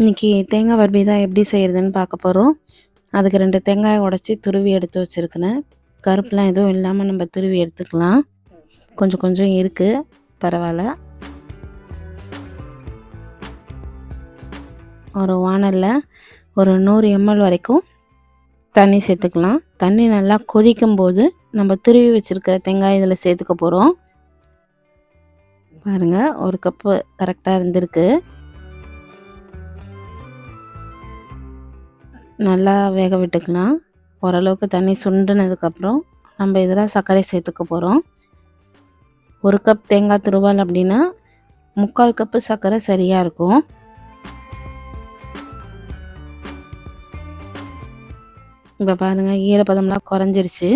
இன்றைக்கி தேங்காய் வர்பி தான் எப்படி செய்கிறதுன்னு பார்க்க போகிறோம் அதுக்கு ரெண்டு தேங்காயை உடச்சி துருவி எடுத்து வச்சுருக்கிறேன். கருப்புலாம் எதுவும் இல்லாமல் நம்ம துருவி எடுத்துக்கலாம். கொஞ்சம் கொஞ்சம் இருக்குது பரவாயில்ல. ஒரு வானலில் ஒரு நூறு எம்எல் வரைக்கும் தண்ணி சேர்த்துக்கலாம். தண்ணி நல்லா கொதிக்கும் போது நம்ம துருவி வச்சுருக்கிற தேங்காய் இதில் சேர்த்துக்க போகிறோம் பாருங்கள் ஒரு கப்பு கரெக்டாக இருந்திருக்கு. நல்லா வேக விட்டுக்கலாம். ஓரளவுக்கு தண்ணி சுண்டுனதுக்கப்புறம் நம்ம இதில் சர்க்கரை சேர்த்துக்க போகிறோம் ஒரு கப் தேங்காய் துருவால் அப்படின்னா முக்கால் கப்பு சர்க்கரை சரியாக இருக்கும். இப்போ பாருங்கள் ஈரப்பதம்லாம் குறைஞ்சிருச்சு.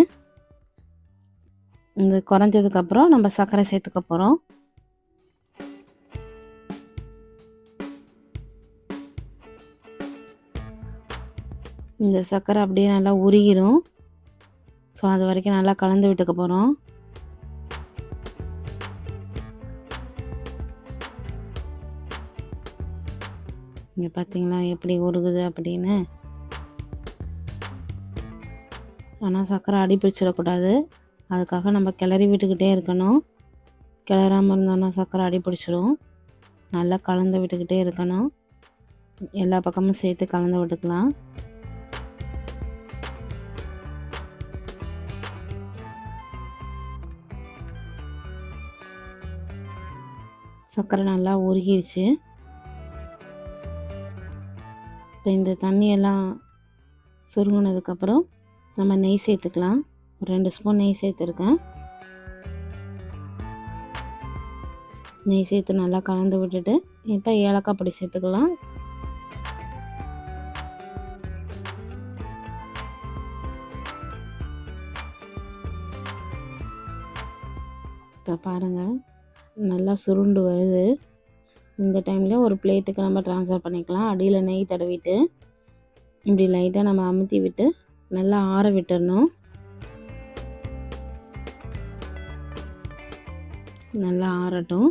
இந்த குறைஞ்சதுக்கப்புறம் நம்ம சர்க்கரை சேர்த்துக்க போகிறோம் இந்த சர்க்கரை அப்படியே நல்லா உருகிடும் ஸோ அது வரைக்கும் நல்லா கலந்து விட்டுக்க போகிறோம் இங்கே பார்த்தீங்களா எப்படி உருகுது அப்படின்னு? ஆனால் சர்க்கரை அடி பிடிச்சிடக்கூடாது. அதுக்காக நம்ம கிளறி விட்டுக்கிட்டே இருக்கணும். கிளறாமல் இருந்தோன்னா சர்க்கரை அடி பிடிச்சிடும். நல்லா கலந்து விட்டுக்கிட்டே இருக்கணும். எல்லா பக்கமும் சேர்த்து கலந்து விட்டுக்கலாம். சர்க்கரை நல்லா உருகிருச்சு. இப்போ இந்த தண்ணியெல்லாம் சுருங்கினதுக்கப்புறம் நம்ம நெய் சேர்த்துக்கலாம். ஒரு ரெண்டு ஸ்பூன் நெய் சேர்த்துருக்கேன். நெய் சேர்த்து நல்லா கலந்து விட்டுட்டு இப்போ ஏலக்காய் பொடி சேர்த்துக்கலாம். இப்போ பாருங்கள் நல்லா சுருண்டு வருது. இந்த டைமில் ஒரு பிளேட்டுக்கு நம்ம ட்ரான்ஸ்ஃபர் பண்ணிக்கலாம். அடியில் நெய் தடவிட்டு இப்படி லைட்டாக நம்ம அமுத்தி விட்டு நல்லா ஆற விட்டுறணும். நல்லா ஆறட்டும்.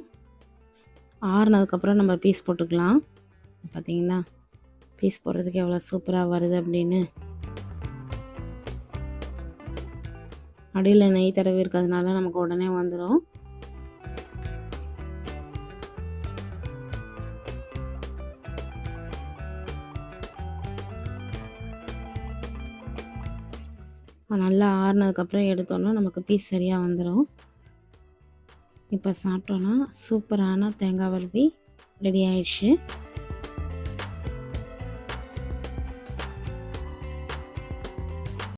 ஆறுனதுக்கப்புறம் நம்ம பீஸ் போட்டுக்கலாம். பார்த்தீங்கன்னா பீஸ் போடுறதுக்கு எவ்வளோ சூப்பராக வருது அப்படின்னு. அடியில் நெய் தடவி இருக்கிறதுனால நமக்கு உடனே வந்துடும் நல்லா ஆறுனதுக்கப்புறம் எடுத்தோன்னா நமக்கு பீஸ் சரியாக வந்துடும் இப்போ சாப்பிட்டோன்னா சூப்பரான தேங்காய் வல்வி ரெடி ஆயிடுச்சு.